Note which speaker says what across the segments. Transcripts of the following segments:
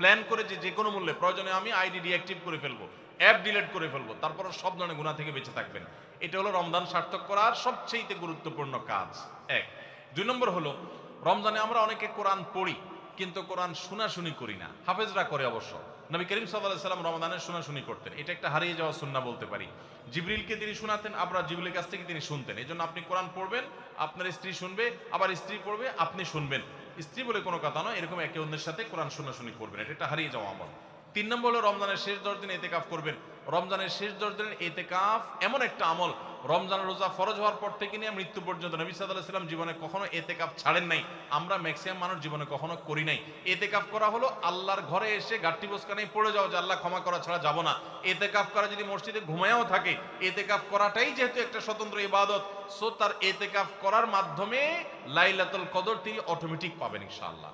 Speaker 1: Plan করে যে যে কোনো মূল্যে প্রয়োজনে আমি আইডি ডিঅ্যাক্টিভ করে ফেলব অ্যাপ ডিলেট করে ফেলব, তারপর সব ধরনের গুণা থেকে বেঁচে থাকবেন। এটা হলো রমজান সার্থক করার সবচেয়ে গুরুত্বপূর্ণ কাজ। এক। দুই নম্বর হলো, রমজানে আমরা অনেকে কোরআন পড়ি, কিন্তু কোরআন শোনাশুনি করি না। হাফেজরা করে অবশ্য। নবী করিম সাল্লাহ সাল্লাম রমাদানের শোনাশুনি করতেন। এটা একটা হারিয়ে যাওয়া সুন্না বলতে পারি। জিবরিলকে তিনি শোনাতেন আবার জিবরিলের কাছ থেকে তিনি শুনতেন। এই জন্য আপনি কোরআন পড়বেন, আপনার স্ত্রী শুনবে, আবার স্ত্রী পড়বে, আপনি শুনবেন। স্ত্রী বলে কোনো কথা নয়, এরকম একে অন্যের সাথে কোরআন শোনাশুনি করবেন, এটা একটা হারিয়ে যাওয়া আমল। তিন নম্বর হলো রমজানের শেষ দশ দিন এতেকাফ করবেন। রমজানের শেষ দশ দিনের এতেকাফ এমন একটা আমল রমজান রোজা ফরজ হওয়ার পর থেকে নিয়ে মৃত্যু পর্যন্ত নবী সাল্লাহ সাল্লাম জীবনে কখনো এতে এতেকাফ ছাড়েন নাই। আমরা ম্যাক্সিমাম মানুষ জীবনে কখনো করি নাই। এতে এতেকাফ করা হলো আল্লাহর ঘরে এসে গাঠটি বসকানেই পড়ে যাও যে আল্লাহ ক্ষমা করা ছাড়া যাব না। এতেকাফ করা যদি মসজিদে ঘুমায়াও থাকে এতে এতেকাফ করাটাই যেহেতু একটা স্বতন্ত্র ইবাদত সো তার এতেকাফ করার মাধ্যমে লাইলাতুল কদর তিনি অটোমেটিক পাবেন ইনশাআল্লাহ।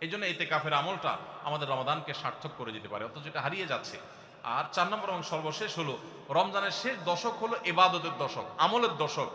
Speaker 1: এই জন্য এতে কাফের আমলটা আমাদের রমাদানকে সার্থক করে দিতে পারে, অথচ এটা হারিয়ে যাচ্ছে। আর চার নম্বর এবং সর্বশেষ হলো, রমজানের শেষ দশক হলো এবাদতের দশক, আমলের দশক।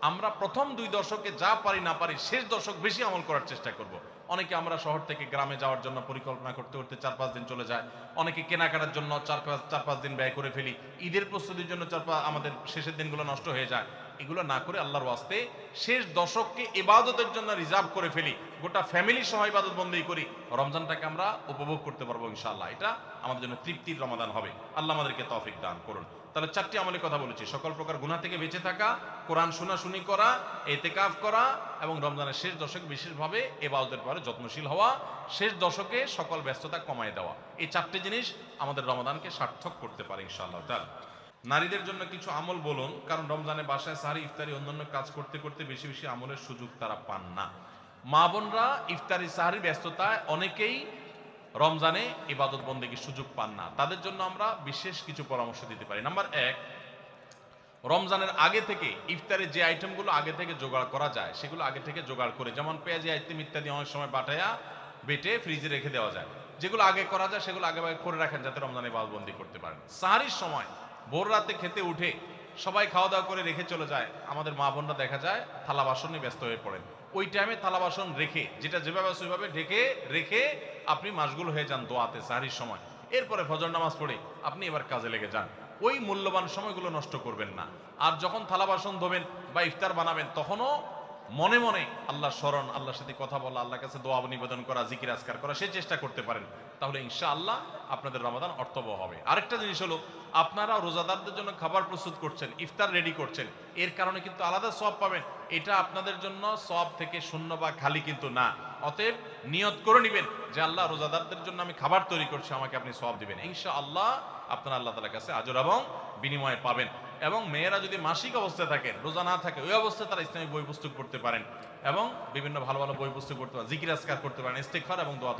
Speaker 1: আমরা প্রথম দুই দশকে যা পারি না পারি, শেষ দশক বেশি আমল করার চেষ্টা করব। অনেকে আমরা শহর থেকে গ্রামে যাওয়ার জন্য পরিকল্পনা করতে করতে চার পাঁচ দিন চলে যায়। অনেকে কেনাকাটার জন্য চার পাঁচ চার পাঁচ দিন ব্যয় করে ফেলি। ঈদের প্রস্তুতির জন্য চার পাঁচ, আমাদের শেষের দিনগুলো নষ্ট হয়ে যায়। এগুলো না করে আল্লাহর ওয়াস্তে শেষ দশককে ইবাদতের জন্য রিজার্ভ করে ফেলি। গোটা ফ্যামিলি সহ ইবাদত বন্দী করি। রমজানটাকে আমরা উপভোগ করতে পারব ইনশাআল্লাহ। এটা আমাদের জন্য তৃপ্তির রমাদান হবে। আল্লাহ আমাদেরকে তফিক দান করুন। তাহলে চারটি আমলের কথা বলেছি। সকল প্রকার গুনাহ থেকে বেঁচে থাকা, কোরআন শোনাশুনি করা, এতেকাফ করা এবং রমজানের শেষ দশকে বিশেষভাবে এবাদতের পরে যত্নশীল হওয়া, শেষ দশকে সকল ব্যস্ততা কমায় দেওয়া। এই চারটি জিনিস আমাদের রমাদানকে সার্থক করতে পারে ইনশাআল্লাহ। তাআলা নারীদের জন্য কিছু আমল বলুন, কারণ রমজানে বাসায় সারি ইফতারি, অন্যান্য কাজ করতে করতে বেশি বেশি আমলের সুযোগ তারা পান না। মা বোনরা ইফতারি, সাহারি, ব্যস্ততায় অনেকেই রমজানে ইবাদত বন্দেগীর সুযোগ পান না। তাদের জন্য আমরা বিশেষ কিছু পরামর্শ দিতে পারি। নাম্বার এক, রমজানের আগে থেকে ইফতারের যে আইটেমগুলো আগে থেকে জোগাড় করা যায়, সেগুলো আগে থেকে জোগাড় করে, যেমন পেঁয়াজি আইটেম ইত্যাদি অনেক সময় বাটায়া বেটে ফ্রিজে রেখে দেওয়া যায়। যেগুলো আগে করা যায়, সেগুলো আগে করে রাখেন যাতে রমজানে বাদবন্দি করতে পারেন। সাহারির সময় ভোর রাতে খেতে উঠে সবাই খাওয়া দাওয়া করে রেখে চলে যায়। আমাদের মা বোনরা দেখা যায় থালা বাসন ব্যস্ত হয়ে পড়েন। ওই টাইমে থালা বাসন রেখে, যেটা যেভাবে সেভাবে ঢেকে রেখে আপনি মাসগুলো হয়ে যান দোয়াতে, সাহারির সময়। এরপরে ফজর নামাজ পড়ে আপনি এবার কাজে লেগে যান। ওই মূল্যবান সময়গুলো নষ্ট করবেন না। আর যখন থালা বাসন ধোবেন বা ইফতার বানাবেন, তখনও মনে মনে আল্লাহ স্মরণ, আল্লাহর সাথে কথা বলা, আল্লাহর কাছে দোয়া, নিবেদন করা, জিকির, আজকার করা, সে চেষ্টা করতে পারেন। তাহলে ইনশাআল্লাহ আপনাদের রমাদান অর্থবহ হবে। আরেকটা জিনিস হলো আপনারা রোজাদারদের জন্য খাবার প্রস্তুত করছেন, ইফতার রেডি করছেন, এর কারণে কিন্তু আলাদা সব পাবেন। এটা আপনাদের জন্য সব থেকে শূন্য বা খালি কিন্তু না। অতএব নিয়ত করে নেবেন যে আল্লাহ রোজাদারদের জন্য আমি খাবার তৈরি করছি, আমাকে আপনি সব দিবেন। ইনশা আল্লাহ আপনারা আল্লাহ তালার কাছে আজর এবং বিনিময়ে পাবেন। এবং মেয়েরা যদি মাসিক অবস্থায় থাকে, রোজা না থাকে, ওই অবস্থায় তারা ইসলামিক বই পুস্তক পড়তে পারেন এবং বিভিন্ন ভালো ভালো বই পুস্তক পড়তে পারেন, জিকির আসকার করতে পারেন, ইস্তেকফার এবং দোয়া